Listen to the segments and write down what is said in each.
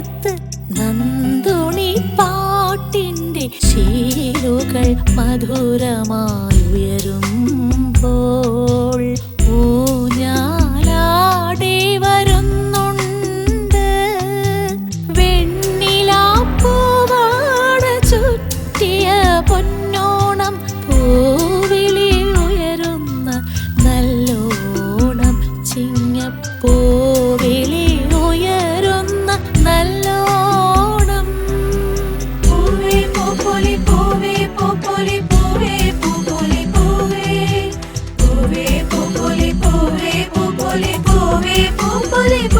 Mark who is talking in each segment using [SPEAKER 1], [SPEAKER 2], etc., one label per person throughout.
[SPEAKER 1] കാലത്ത് നന്ദുണി പാട്ടിന്റെ ശീലുകൾ മധുരമായി ഉയരുമ്പോ believe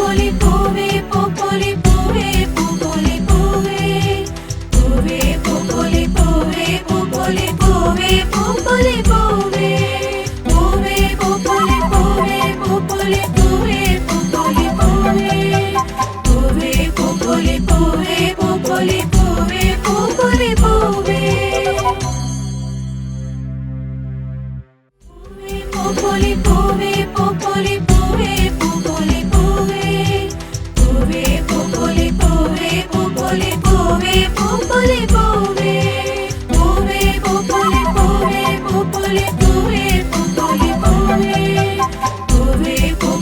[SPEAKER 1] popoli, pove, popoli, popoli.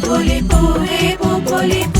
[SPEAKER 1] popoli, pure, popoli, pure.